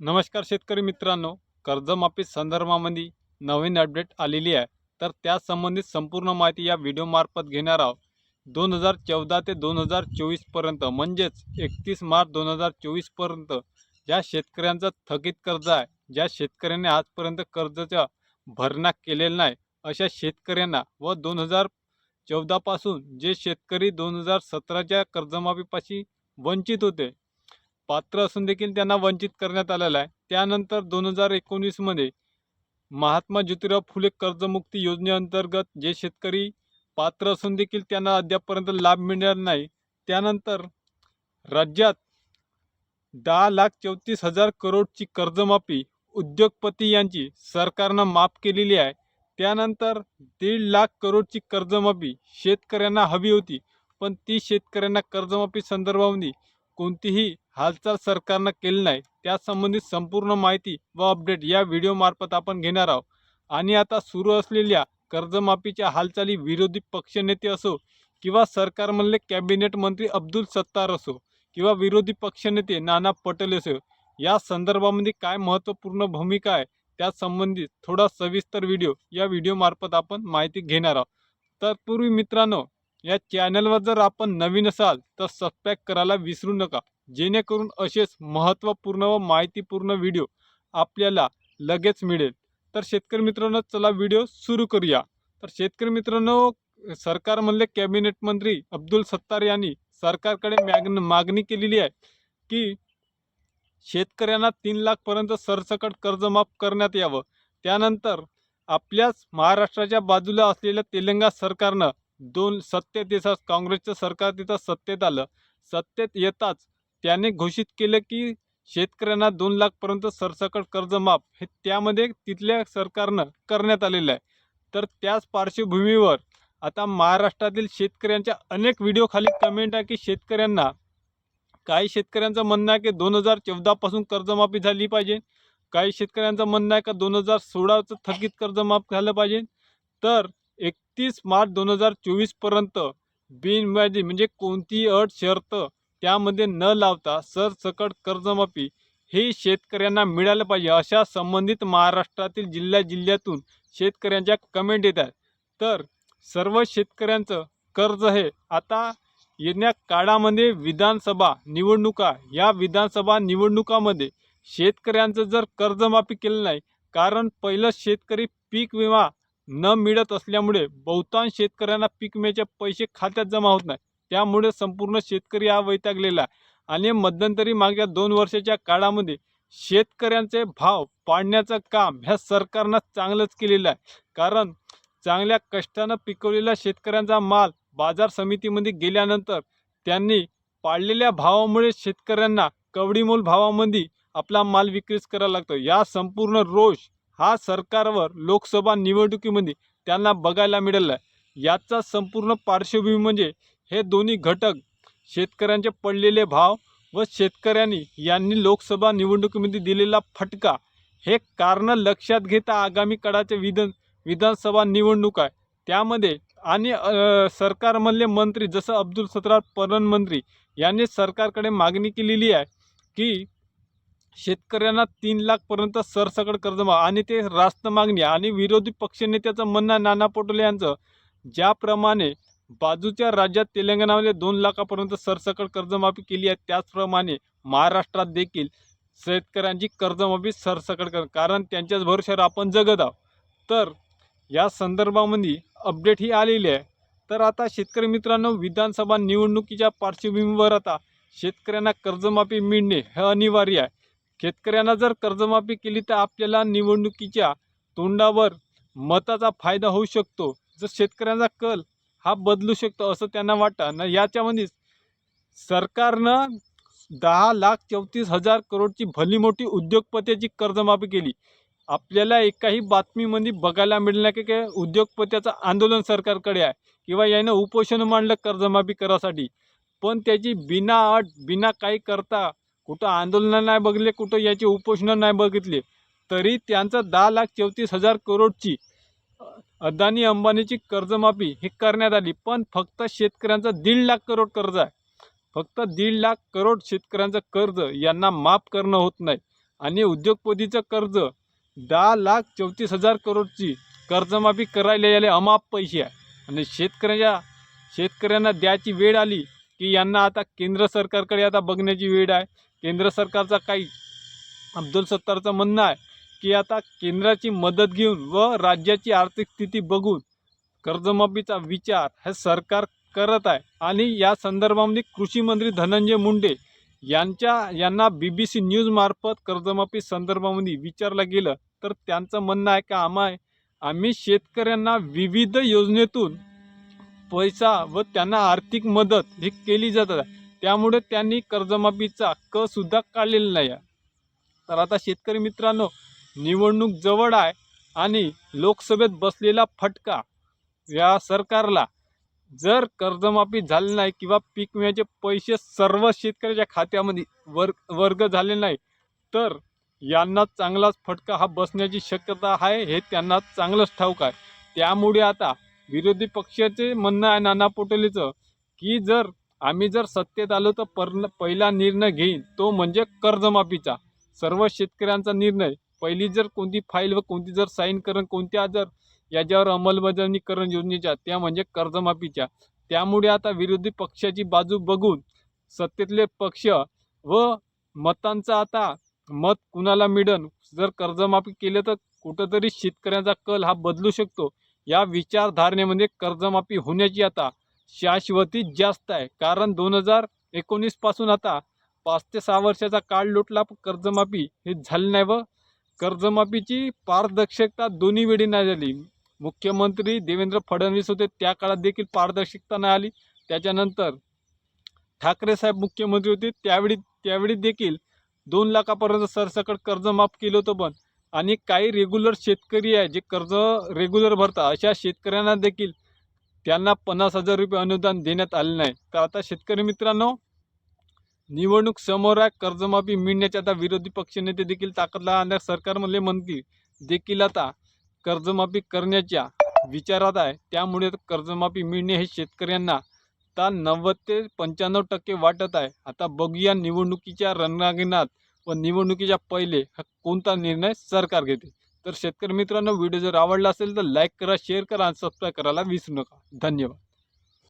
नमस्कार शेतकरी मित्रांनो कर्जमाफी संदर्भामध्ये नवीन अपडेट आलेली आहे. तर त्या संबंधित संपूर्ण माहिती या व्हिडिओमार्फत घेणार आहोत. दोन हजार चौदा ते दोन हजार चोवीसपर्यंत म्हणजेच एकतीस मार्च दोन हजार चोवीसपर्यंत ज्या शेतकऱ्यांचं थकीत कर्ज आहे ज्या शेतकऱ्यांनी आजपर्यंत कर्जाचा भरणा केलेला नाही अशा शेतकऱ्यांना व दोन हजार चौदापासून जे शेतकरी दोन हजार सतराच्या कर्जमाफीपाशी वंचित होते पात्र असून देखील त्यांना वंचित करण्यात आलेलं आहे. त्यानंतर दोन हजार एकोणीसमध्ये महात्मा ज्योतिराव फुले कर्जमुक्ती योजनेअंतर्गत जे शेतकरी पात्र असून देखील त्यांना अद्यापपर्यंत लाभ मिळणार नाही त्यानंतर राज्यात दहा लाख चौतीस हजार करोडची कर्जमाफी उद्योगपती यांची सरकारनं माफ केलेली आहे. त्यानंतर दीड लाख करोडची कर्जमाफी शेतकऱ्यांना हवी होती पण ती शेतकऱ्यांना कर्जमाफी संदर्भामध्ये कोणतीही हालचाल सरकारनं केली नाही त्यासंबंधित संपूर्ण माहिती व अपडेट या व्हिडिओमार्फत आपण घेणार आहोत. आणि आता सुरू असलेल्या कर्जमाफीच्या हालचाली विरोधी पक्षनेते असो किंवा सरकारमधले कॅबिनेट मंत्री अब्दुल सत्तार असो किंवा विरोधी पक्षनेते नाना पटेल असो या संदर्भामध्ये काय महत्त्वपूर्ण भूमिका आहे त्यासंबंधित थोडा सविस्तर व्हिडिओ या व्हिडिओमार्फत आपण माहिती घेणार आहोत. तत्पूर्वी मित्रांनो या चॅनलवर जर आपण नवीन असाल तर सबस्क्राईब करायला विसरू नका. जेणेकरून असेच महत्त्वपूर्ण व माहितीपूर्ण व्हिडिओ आपल्याला लगेच मिळेल. तर शेतकरी मित्रांनो चला व्हिडिओ सुरू करूया. तर शेतकरी मित्रांनो सरकारमधले कॅबिनेट मंत्री अब्दुल सत्तार यांनी सरकारकडे मॅग मागणी केलेली आहे की शेतकऱ्यांना तीन लाखपर्यंत सरसकट कर्ज माफ करण्यात यावं. त्यानंतर आपल्याच महाराष्ट्राच्या बाजूला असलेल्या तेलंगा सरकारनं दोन सत्तेत येतात काँग्रेसचं सरकार तिथं सत्तेत आलं. सत्तेत येताच त्याने घोषित केलं की शेतकऱ्यांना दोन लाखपर्यंत सरसकट कर्जमाफ हे त्यामध्ये तिथल्या सरकारनं करण्यात आलेलं आहे. तर त्याच पार्श्वभूमीवर आता महाराष्ट्रातील शेतकऱ्यांच्या अनेक व्हिडिओ खाली कमेंट आहे की शेतकऱ्यांना काही शेतकऱ्यांचं म्हणणं आहे की दोन हजार चौदापासून कर्जमाफी झाली पाहिजे. काही शेतकऱ्यांचं म्हणणं आहे का दोन हजार सोळाचं थकीत कर्ज माफ झालं पाहिजे. तर एकतीस मार्च दोन हजार चोवीसपर्यंत बिनव्याजी म्हणजे कोणतीही अट शर्त त्यामध्ये न लावता सरसकट कर्जमाफी हे शेतकऱ्यांना मिळालं पाहिजे अशा संबंधित महाराष्ट्रातील जिल्ह्या जिल्ह्यातून शेतकऱ्यांच्या कमेंट येत आहेत. तर सर्व शेतकऱ्यांचं कर्ज हे आता येण्या काळामध्ये विधानसभा निवडणुका या विधानसभा निवडणुकामध्ये शेतकऱ्यांचं जर कर्जमाफी केलं नाही कारण पहिलं शेतकरी पीक विमा न मिळत असल्यामुळे बहुतांश शेतकऱ्यांना पीक विम्याचे पैसे खात्यात जमा होत नाही. त्यामुळे संपूर्ण शेतकरी हा वैतागलेला आहे. आणि मध्यंतरी मागच्या दोन वर्षाच्या काळामध्ये शेतकऱ्यांचे भाव पाडण्याचं काम ह्या सरकारनं चांगलंच केलेलं आहे. कारण चांगल्या कष्टानं पिकवलेला शेतकऱ्यांचा माल बाजार समितीमध्ये गेल्यानंतर त्यांनी पाडलेल्या भावामुळे शेतकऱ्यांना कवडीमोल भावामध्ये आपला माल विक्रीच करावा लागतो. या संपूर्ण रोष हा सरकारवर लोकसभा निवडणुकीमध्ये त्यांना बघायला मिळाला आहे याचा संपूर्ण पार्श्वभूमी म्हणजे हे दोन्ही घटक शेतकऱ्यांचे पडलेले भाव व शेतकऱ्यांनी यांनी लोकसभा निवडणुकीमध्ये दिलेला फटका हे कारणं लक्षात घेता आगामी काळाचे विधान विधानसभा निवडणूक आहे. त्यामध्ये आणि सरकारमधले मंत्री जसं अब्दुल सत्रार परन मंत्री यांनी सरकारकडे मागणी केलेली आहे की शेतकऱ्यांना तीन लाखपर्यंत सरसकट कर्ज आणि ते रास्त मागणी आणि विरोधी पक्षनेत्याचं म्हणणं नाना पटोले यांचं. ज्याप्रमाणे बाजूच्या राज्यात तेलंगणामध्ये दोन लाखापर्यंत सरसकट कर्जमाफी केली आहे त्याचप्रमाणे महाराष्ट्रात देखील शेतकऱ्यांची कर्जमाफी सरसकट कर कारण त्यांच्याच भरोश्यावर आपण जगत आहोत. तर या संदर्भामध्ये अपडेट ही आलेली आहे. तर आता शेतकरी मित्रांनो विधानसभा निवडणुकीच्या पार्श्वभूमीवर आता शेतकऱ्यांना कर्जमाफी मिळणे हे अनिवार्य आहे. शेतकऱ्यांना जर कर्जमाफी केली तर आपल्याला निवडणुकीच्या तोंडावर मताचा फायदा होऊ शकतो. जर शेतकऱ्यांचा कल हा बदलू शकतो असं त्यांना वाटतं ना याच्यामध्येच सरकारनं दहा लाख चौतीस हजार करोडची भली मोठी उद्योगपत्याची कर्जमाफी केली. आपल्याला एकाही बातमीमध्ये बघायला मिळणार की काय उद्योगपत्याचं आंदोलन सरकारकडे आहे किंवा यानं उपोषण मांडलं कर्जमाफी करासाठी. पण त्याची बिना अट बिना काही करता कुठं आंदोलनं नाही बघितले कुठं याची उपोषणं नाही बघितले तरी त्यांचं दहा लाख चौतीस हजार करोडची अदानी अंबानीची कर्जमाफी ही करण्यात आली. पण फक्त शेतकऱ्यांचं दीड लाख करोड कर्ज आहे. फक्त दीड लाख करोड शेतकऱ्यांचं कर्ज यांना माफ करणं होत नाही. आणि उद्योगपतीचं कर्ज दहा लाख चौतीस हजार करोडची कर्जमाफी करायला याले अमाप पैसे आहे. आणि शेतकऱ्याच्या शेतकऱ्यांना द्यायची वेळ आली की यांना आता केंद्र सरकारकडे आता बघण्याची वेळ आहे. केंद्र सरकारचा काही अब्दुल सत्तारचं म्हणणं आहे की आता केंद्राची मदत घेऊन व राज्याची आर्थिक स्थिती बघून कर्जमाफीचा विचार हे सरकार करत आहे. आणि या संदर्भामध्ये कृषी मंत्री धनंजय मुंडे यांच्या यांना बी बी सी न्यूजमार्फत कर्जमाफी संदर्भामध्ये विचारलं गेलं. तर त्यांचं म्हणणं आहे का आम्हा आम्ही शेतकऱ्यांना विविध योजनेतून पैसा व त्यांना आर्थिक मदत ही केली जात आहे. त्यामुळे त्यांनी कर्जमाफीचा क सुद्धा काढलेला नाही आहे. तर आता शेतकरी मित्रांनो निवडणूक जवळ आहे आणि लोकसभेत बसलेला फटका या सरकारला जर कर्जमाफी झाली नाही किंवा पीक विम्याचे पैसे सर्व शेतकऱ्याच्या खात्यामध्ये वर्ग वर्ग झाले नाही तर यांना चांगलाच फटका हा बसण्याची शक्यता आहे हे त्यांना चांगलंच ठाऊक आहे. त्यामुळे आता विरोधी पक्षाचे म्हणणं आहे नाना पटोलेचं की जर आम्ही जर सत्तेत आलो तर पर पहिला निर्णय घेईन. तो म्हणजे कर्जमाफीचा. सर्व शेतकऱ्यांचा निर्णय. पहिली जर कोणती फाईल व कोणती जर साईन करण कोणत्या जर याच्यावर अंमलबजावणी करण योजनेच्या त्या म्हणजे कर्जमाफीच्या. त्यामुळे आता विरोधी पक्षाची बाजू बघून सत्तेतले पक्ष व मतांचा आता मत कुणाला मिळन जर कर्जमाफी केलं तर कुठंतरी शेतकऱ्यांचा कल हा बदलू शकतो. या विचारधारणेमध्ये कर्जमाफी होण्याची आता शाश्वती जास्त आहे. कारण दोन हजार एकोणीसपासून आता पाच ते सहा वर्षाचा काळ लुटला पण कर्जमाफी हे झालं नाही व कर्जमाफीची पारदर्शकता दोन्ही वेळी नाही झाली. मुख्यमंत्री देवेंद्र फडणवीस होते त्या काळात देखील पारदर्शकता नाही आली. त्याच्यानंतर ठाकरे साहेब मुख्यमंत्री होते त्यावेळी त्यावेळी देखील दोन लाखापर्यंत सरसकट कर्ज माफ केलं होतं पण. आणि काही रेग्युलर शेतकरी आहे जे कर्ज रेग्युलर भरतात अशा शेतकऱ्यांना देखील त्यांना पन्नास हजार रुपये अनुदान देण्यात आले नाही. तर आता शेतकरी मित्रांनो निवडणूक समोर आहे. कर्जमाफी मिळण्याच्या आता विरोधी पक्षनेते देखील ताकदला आणल्या सरकारमधले मंत्री देखील आता कर्जमाफी करण्याच्या विचारात आहे. त्यामुळे कर्जमाफी मिळणे हे शेतकऱ्यांना आता नव्वद ते पंच्याण्णव टक्के वाटत आहे. आता बघूया निवडणुकीच्या रणरांगणात व निवडणुकीच्या पहिले हा कोणता निर्णय सरकार घेते. तर शेतकरी मित्रांनो व्हिडिओ जर आवडला असेल तर लाईक करा शेअर करा आणि सबस्क्राईब करायला विसरू नका. धन्यवाद.